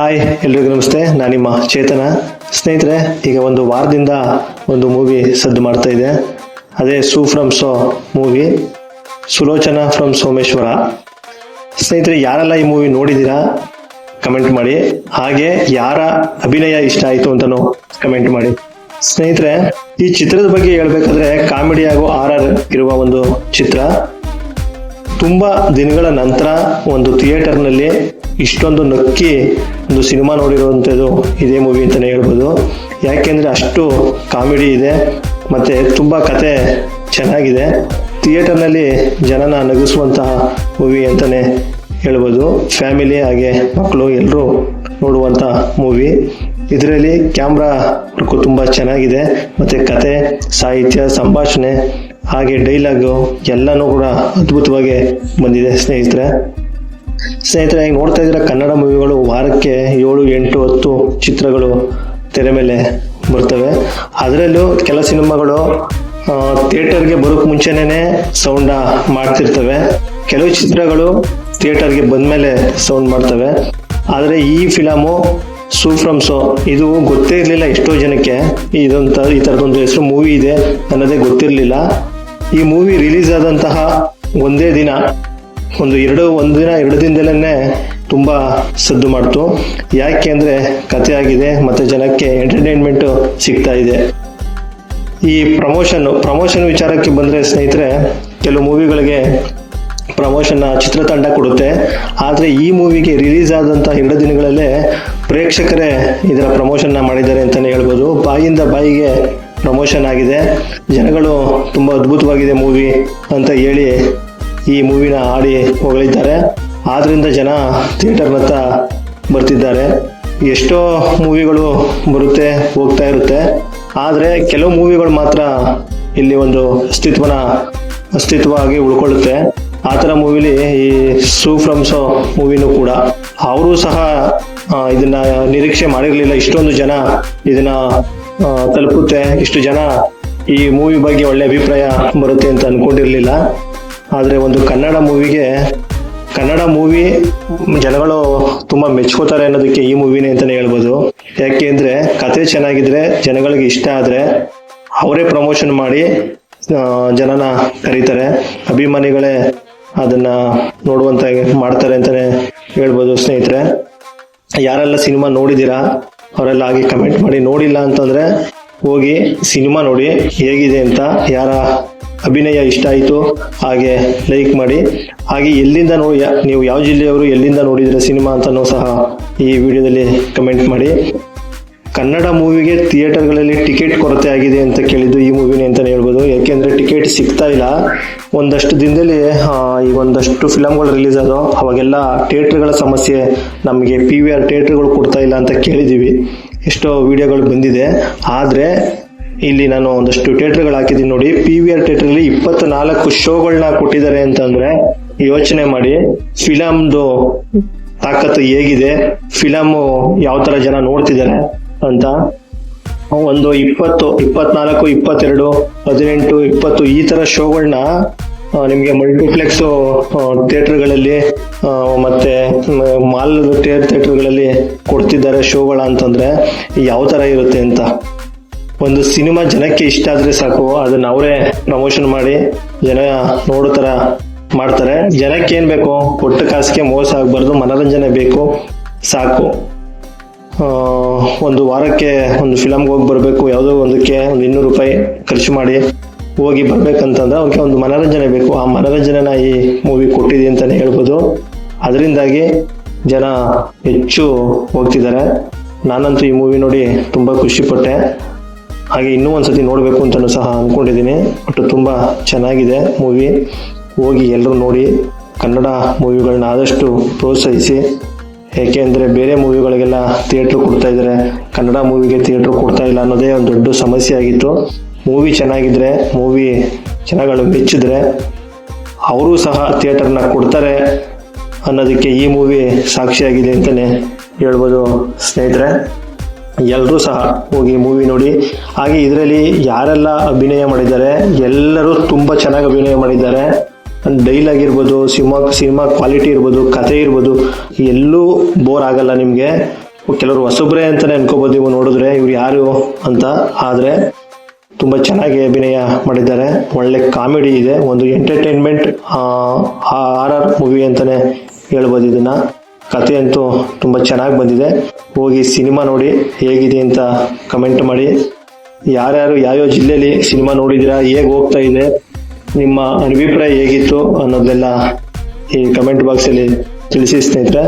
Hi ಎಲ್ರಿಗೂ ನಮಸ್ತೆ. ನಾನು ನಿಮ್ಮ ಚೇತನ. ಸ್ನೇಹಿತರೆ, ಈಗ ಒಂದು ವಾರದಿಂದ ಒಂದು ಮೂವಿ ಸದ್ದು ಮಾಡ್ತಾ ಇದೆ. ಅದೇ Su from So movie Sulochana from Someshwara. ಸ್ನೇಹಿತರೆ, ಯಾರೆಲ್ಲ ಈ ಮೂವಿ ನೋಡಿದ್ದೀರಾ ಕಮೆಂಟ್ ಮಾಡಿ. ಹಾಗೆ ಯಾರ ಅಭಿನಯ ಇಷ್ಟ ಆಯಿತು ಅಂತಲೂ ಕಮೆಂಟ್ ಮಾಡಿ. ಸ್ನೇಹಿತರೆ, ಈ ಚಿತ್ರದ ಬಗ್ಗೆ ಹೇಳ್ಬೇಕಾದ್ರೆ ಕಾಮಿಡಿ ಹಾಗೂ ಆರ್ ಇರುವ ಒಂದು ಚಿತ್ರ. ತುಂಬಾ ದಿನಗಳ ನಂತರ ಒಂದು ಥಿಯೇಟರ್ನಲ್ಲಿ ಇಷ್ಟೊಂದು ನಕ್ಕಿ ಒಂದು ಸಿನಿಮಾ ನೋಡಿರುವಂಥದ್ದು ಇದೇ ಮೂವಿ ಅಂತಲೇ ಹೇಳ್ಬೋದು. ಯಾಕೆಂದರೆ ಅಷ್ಟು ಕಾಮಿಡಿ ಇದೆ, ಮತ್ತು ತುಂಬ ಕತೆ ಚೆನ್ನಾಗಿದೆ. ಥಿಯೇಟರ್ನಲ್ಲಿ ಜನನ ನಗಿಸುವಂತಹ ಮೂವಿ ಅಂತಲೇ ಹೇಳ್ಬೋದು. ಫ್ಯಾಮಿಲಿ ಹಾಗೆ ಮಕ್ಕಳು ಎಲ್ಲರೂ ನೋಡುವಂಥ ಮೂವಿ ಇದರಲ್ಲಿ ಕ್ಯಾಮ್ರಾ ವರ್ಕು ತುಂಬ ಚೆನ್ನಾಗಿದೆ, ಮತ್ತು ಕತೆ, ಸಾಹಿತ್ಯ, ಸಂಭಾಷಣೆ, ಹಾಗೆ ಡೈಲಾಗು ಎಲ್ಲನೂ ಕೂಡ ಅದ್ಭುತವಾಗಿ ಬಂದಿದೆ ಸ್ನೇಹಿತರೆ. ಸ್ನೇಹಿತರೆ ನೋಡ್ತಾ ಇದ್ದೀರ, ಕನ್ನಡ ಮೂವಿಗಳು ವಾರಕ್ಕೆ ಏಳು, ಎಂಟು, ಹತ್ತು ಚಿತ್ರಗಳು ತೆರೆ ಮೇಲೆ ಬರ್ತವೆ. ಅದರಲ್ಲೂ ಕೆಲ ಸಿನಿಮಾಗಳು ಥಿಯೇಟರ್ಗೆ ಬರೋಕ್ಕೆ ಮುಂಚೆನೇ ಸೌಂಡ ಮಾಡ್ತಿರ್ತವೆ. ಕೆಲವು ಚಿತ್ರಗಳು ಥಿಯೇಟರ್ಗೆ ಬಂದಮೇಲೆ ಸೌಂಡ್ ಮಾಡ್ತವೆ. ಆದರೆ ಈ ಫಿಲಮು ಸೂ ಫ್ರಮ್ ಸೋ ಇದು ಗೊತ್ತೇ ಇರಲಿಲ್ಲ ಎಷ್ಟೋ ಜನಕ್ಕೆ. ಇದೊಂಥ ಈ ಥರದೊಂದು ಹೆಸರು ಮೂವಿ ಇದೆ ಅನ್ನೋದೇ ಗೊತ್ತಿರಲಿಲ್ಲ. ಈ ಮೂವಿ ರಿಲೀಸ್ ಆದಂತಹ ಒಂದೇ ದಿನ ಒಂದು ಎರಡು, ಒಂದು ದಿನ, ಎರಡು ದಿನದಲ್ಲೇ ತುಂಬ ಸದ್ದು ಮಾಡ್ತು. ಯಾಕೆ ಅಂದರೆ ಕಥೆ ಆಗಿದೆ ಮತ್ತು ಜನಕ್ಕೆ ಎಂಟರ್ಟೈನ್ಮೆಂಟು ಸಿಗ್ತಾ ಇದೆ. ಈ ಪ್ರಮೋಷನ್ ಪ್ರಮೋಷನ್ ವಿಚಾರಕ್ಕೆ ಬಂದರೆ ಸ್ನೇಹಿತರೆ, ಕೆಲವು ಮೂವಿಗಳಿಗೆ ಪ್ರಮೋಷನ್ನ ಚಿತ್ರತಂಡ ಕೊಡುತ್ತೆ. ಆದರೆ ಈ ಮೂವಿಗೆ ರಿಲೀಸ್ ಆದಂಥ ಎರಡು ದಿನಗಳಲ್ಲೇ ಪ್ರೇಕ್ಷಕರೇ ಇದರ ಪ್ರಮೋಷನ್ನ ಮಾಡಿದ್ದಾರೆ ಅಂತಲೇ ಹೇಳ್ಬೋದು. ಬಾಯಿಂದ ಬಾಯಿಗೆ ಪ್ರಮೋಷನ್ ಆಗಿದೆ. ಜನಗಳು ತುಂಬ ಅದ್ಭುತವಾಗಿದೆ ಮೂವಿ ಅಂತ ಹೇಳಿ ಈ ಮೂವಿನ ಆಡಿ ಹೊಗಳಿದ್ದಾರೆ. ಆದ್ರಿಂದ ಜನ ಥಿಯೇಟರ್ನತ್ತ ಬರ್ತಿದ್ದಾರೆ. ಎಷ್ಟೋ ಮೂವಿಗಳು ಬರುತ್ತೆ, ಹೋಗ್ತಾ ಇರುತ್ತೆ. ಆದರೆ ಕೆಲವು ಮೂವಿಗಳು ಮಾತ್ರ ಇಲ್ಲಿ ಒಂದು ಅಸ್ತಿತ್ವನ, ಅಸ್ತಿತ್ವವಾಗಿ ಉಳ್ಕೊಳ್ಳುತ್ತೆ. ಆ ಥರ ಮೂವಿಲಿ ಈ ಸೂ ಫ್ರಮ್ ಸೋ ಮೂವಿನೂ ಕೂಡ. ಅವರು ಸಹ ಇದನ್ನ ನಿರೀಕ್ಷೆ ಮಾಡಿರಲಿಲ್ಲ. ಇಷ್ಟೊಂದು ಜನ ಇದನ್ನ ತಲುಪುತ್ತೆ. ಇಷ್ಟು ಜನ ಈ ಮೂವಿ ಬಗ್ಗೆ ಒಳ್ಳೆ ಅಭಿಪ್ರಾಯ ಬರುತ್ತೆ ಅಂತ ಅನ್ಕೊಂಡಿರ್ಲಿಲ್ಲ. ಆದರೆ ಒಂದು ಕನ್ನಡ ಮೂವಿಗೆ, ಕನ್ನಡ ಮೂವಿ ಜನಗಳು ತುಂಬಾ ಮೆಚ್ಕೋತಾರೆ ಅನ್ನೋದಕ್ಕೆ ಈ ಮೂವಿನೇ ಅಂತಾನೆ ಹೇಳ್ಬೋದು. ಯಾಕೆ ಅಂದ್ರೆ ಕತೆ ಚೆನ್ನಾಗಿದ್ರೆ ಜನಗಳಿಗೆ ಇಷ್ಟ ಆದ್ರೆ ಅವರೇ ಪ್ರಮೋಷನ್ ಮಾಡಿ ಜನನ ಕರೀತಾರೆ. ಅಭಿಮಾನಿಗಳೇ ಅದನ್ನ ನೋಡುವಂತ ಮಾಡ್ತಾರೆ ಅಂತಾನೆ ಹೇಳ್ಬೋದು ಸ್ನೇಹಿತರೆ. ಯಾರೆಲ್ಲ ಸಿನಿಮಾ ನೋಡಿದ್ದೀರಾ, ಅವರೆಲ್ಲ ಆಗಿ ಕಮೆಂಟ್ ಮಾಡಿ ನೋಡಿಲ್ಲ ಅಂತಂದ್ರೆ ಹೋಗಿ ಸಿನಿಮಾ ನೋಡಿ ಹೇಗಿದೆ ಅಂತ ಯಾರ ಅಭಿನಯ ಇಷ್ಟ ಆಯಿತು, ಹಾಗೆ ಲೈಕ್ ಮಾಡಿ. ಹಾಗೆ ಎಲ್ಲಿಂದ ನೋಡಿ ನೀವು ಯಾವ ಜಿಲ್ಲೆಯವರು ಎಲ್ಲಿಂದ ನೋಡಿದರೆ ಸಿನಿಮಾ ಅಂತಲೂ ಸಹ ಈ ವಿಡಿಯೋದಲ್ಲಿ ಕಮೆಂಟ್ ಮಾಡಿ. ಕನ್ನಡ ಮೂವಿಗೆ ಥಿಯೇಟರ್ಗಳಲ್ಲಿ ಟಿಕೆಟ್ ಕೊರತೆ ಆಗಿದೆ ಅಂತ ಕೇಳಿದ್ದು ಈ ಮೂವಿನೇ ಅಂತಲೇ ಹೇಳ್ಬೋದು. ಯಾಕೆಂದರೆ ಟಿಕೆಟ್ ಸಿಗ್ತಾ ಇಲ್ಲ. ಒಂದಷ್ಟು ದಿನದಲ್ಲಿ ಈ ಒಂದಷ್ಟು ಫಿಲಮ್ಗಳು ರಿಲೀಸ್ ಆದವು. ಅವಾಗೆಲ್ಲ ಥಿಯೇಟರ್ಗಳ ಸಮಸ್ಯೆ, ನಮಗೆ ಪಿ ವಿ ಆರ್ ಥಿಯೇಟರ್ಗಳು ಕೊಡ್ತಾ ಇಲ್ಲ ಅಂತ ಕೇಳಿದ್ದೀವಿ. ಎಷ್ಟೋ ವಿಡಿಯೋಗಳು ಬಂದಿದೆ. ಆದರೆ ಇಲ್ಲಿ ನಾನು ಒಂದಷ್ಟು ಥಿಯೇಟರ್ಗಳು ಹಾಕಿದ್ದೀನಿ ನೋಡಿ. ಪಿ ವಿ ಆರ್ ಥಿಯೇಟರ್ಲಿ ಇಪ್ಪತ್ತು ನಾಲ್ಕು ಶೋಗಳನ್ನ ಕೊಟ್ಟಿದ್ದಾರೆ ಅಂತಂದ್ರೆ ಯೋಚನೆ ಮಾಡಿ. ಫಿಲಮ್ದು ತಾಕತ್ತು ಹೇಗಿದೆ? ಫಿಲಮು ಯಾವ ತರ ಜನ ನೋಡ್ತಿದ್ದಾರೆ ಅಂತ. ಒಂದು ಇಪ್ಪತ್ತು, ಇಪ್ಪತ್ನಾಲ್ಕು, ಇಪ್ಪತ್ತೆರಡು, ಹದಿನೆಂಟು, ಇಪ್ಪತ್ತು ಈ ತರ ಶೋಗಳನ್ನ ನಿಮಗೆ ಮಲ್ಟಿಪ್ಲೆಕ್ಸ್ ಥಿಯೇಟರ್ಗಳಲ್ಲಿ ಮತ್ತೆ ಮಾಲ್ ಥಿಯೇಟರ್ಗಳಲ್ಲಿ ಕೊಡ್ತಿದ್ದಾರೆ ಶೋಗಳ ಅಂತಂದ್ರೆ ಯಾವ ತರ ಇರುತ್ತೆ ಅಂತ. ಒಂದು ಸಿನಿಮಾ ಜನಕ್ಕೆ ಇಷ್ಟ ಆದ್ರೆ ಸಾಕು, ಅದನ್ನ ಅವರೇ ಪ್ರಮೋಷನ್ ಮಾಡಿ ಜನ ನೋಡೋ ತರ ಮಾಡ್ತಾರೆ. ಜನಕ್ಕೆ ಏನ್ ಬೇಕು? ಕೊಟ್ಟ ಕಾಸಿಗೆ ಮೋಸ ಆಗ್ಬಾರ್ದು, ಮನೋರಂಜನೆ ಬೇಕು, ಸಾಕು. ಒಂದು ವಾರಕ್ಕೆ ಒಂದು ಫಿಲಮ್ಗೆ ಹೋಗಿ ಬರಬೇಕು, ಯಾವುದೋ ಒಂದಕ್ಕೆ ಒಂದು ಇನ್ನೂರು ರೂಪಾಯಿ ಖರ್ಚು ಮಾಡಿ ಹೋಗಿ ಬರ್ಬೇಕಂತಂದ್ರೆ ಅವ್ರಿಗೆ ಒಂದು ಮನೋರಂಜನೆ ಬೇಕು. ಆ ಮನೋರಂಜನೆನ ಈ ಮೂವಿ ಕೊಟ್ಟಿದೆ ಅಂತಲೇ ಹೇಳ್ಬೋದು. ಅದರಿಂದಾಗಿ ಜನ ಹೆಚ್ಚು ಹೋಗ್ತಿದ್ದಾರೆ. ನಾನಂತೂ ಈ ಮೂವಿ ನೋಡಿ ತುಂಬ ಖುಷಿ ಪಟ್ಟೆ ಹಾಗೆ ಇನ್ನೂ ಒಂದ್ಸತಿ ನೋಡಬೇಕು ಅಂತಲೂ ಸಹ ಅಂದ್ಕೊಂಡಿದ್ದೀನಿ. ಬಟ್ ತುಂಬ ಚೆನ್ನಾಗಿದೆ ಮೂವಿ ಹೋಗಿ ಎಲ್ಲರೂ ನೋಡಿ ಕನ್ನಡ ಮೂವಿಗಳನ್ನ ಆದಷ್ಟು ಪ್ರೋತ್ಸಾಹಿಸಿ. ಏಕೆಂದರೆ ಬೇರೆ ಮೂವಿಗಳಿಗೆಲ್ಲ ಥಿಯೇಟ್ರ್ ಕೊಡ್ತಾ ಇದ್ದಾರೆ. ಕನ್ನಡ ಮೂವಿಗೆ ಥಿಯೇಟ್ರ್ ಕೊಡ್ತಾ ಇಲ್ಲ ಅನ್ನೋದೇ ಒಂದು ದೊಡ್ಡ ಸಮಸ್ಯೆ ಆಗಿತ್ತು. ಮೂವಿ ಚೆನ್ನಾಗಿದ್ರೆ ಮೂವಿ ಜನಗಳು ಮೆಚ್ಚಿದ್ರೆ ಅವರು ಸಹ ಥಿಯೇಟರ್ನ ಕೊಡ್ತಾರೆ ಅನ್ನೋದಕ್ಕೆ ಈ ಮೂವಿ ಸಾಕ್ಷಿಯಾಗಿದೆ ಅಂತಲೇ ಹೇಳ್ಬೋದು ಸ್ನೇಹಿತರೆ. ಎಲ್ಲರೂ ಸಹ ಹೋಗಿ ಮೂವಿ ನೋಡಿ. ಹಾಗೆ ಇದರಲ್ಲಿ ಯಾರೆಲ್ಲ ಅಭಿನಯ ಮಾಡಿದ್ದಾರೆ, ಎಲ್ಲರೂ ತುಂಬ ಚೆನ್ನಾಗಿ ಅಭಿನಯ ಮಾಡಿದ್ದಾರೆ. ಡೈಲಾಗ್ ಇರ್ಬೋದು ಸಿನಿಮಾ ಸಿನಿಮಾ ಕ್ವಾಲಿಟಿ ಇರ್ಬೋದು ಕತೆ ಇರ್ಬೋದು, ಎಲ್ಲೂ ಬೋರ್ ಆಗಲ್ಲ ನಿಮಗೆ. ಕೆಲವರು ಹೊಸಬ್ರೆ ಅಂತಾನೆ ಅನ್ಕೋಬೋದು ನೀವು ನೋಡಿದ್ರೆ, ಇವ್ರು ಯಾರು ಅಂತ. ಆದರೆ ತುಂಬ ಚೆನ್ನಾಗಿ ಅಭಿನಯ ಮಾಡಿದ್ದಾರೆ. ಒಳ್ಳೆ ಕಾಮಿಡಿ ಇದೆ. ಒಂದು ಎಂಟರ್ಟೈನ್ಮೆಂಟ್ ಆರ್ ಆರ್ ಮೂವಿ ಅಂತಾನೆ ಹೇಳ್ಬೋದು ಇದನ್ನ. ಕತೆ ಅಂತೂ ತುಂಬ ಚೆನ್ನಾಗಿ ಬಂದಿದೆ. ಹೋಗಿ ಸಿನಿಮಾ ನೋಡಿ ಹೇಗಿದೆ ಅಂತ ಕಮೆಂಟ್ ಮಾಡಿ. ಯಾರ್ಯಾರು ಯಾವ್ಯಾವ ಜಿಲ್ಲೆಯಲ್ಲಿ ಸಿನಿಮಾ ನೋಡಿದಿರಾ ಹೇಗೆ ಹೋಗ್ತಾ ಇದೆ, ನಿಮ್ಮ ಅಭಿಪ್ರಾಯ ಹೇಗಿತ್ತು ಅನ್ನೋದೆಲ್ಲ ಈ ಕಮೆಂಟ್ ಬಾಕ್ಸಲ್ಲಿ ತಿಳಿಸಿ ಸ್ನೇಹಿತರೆ.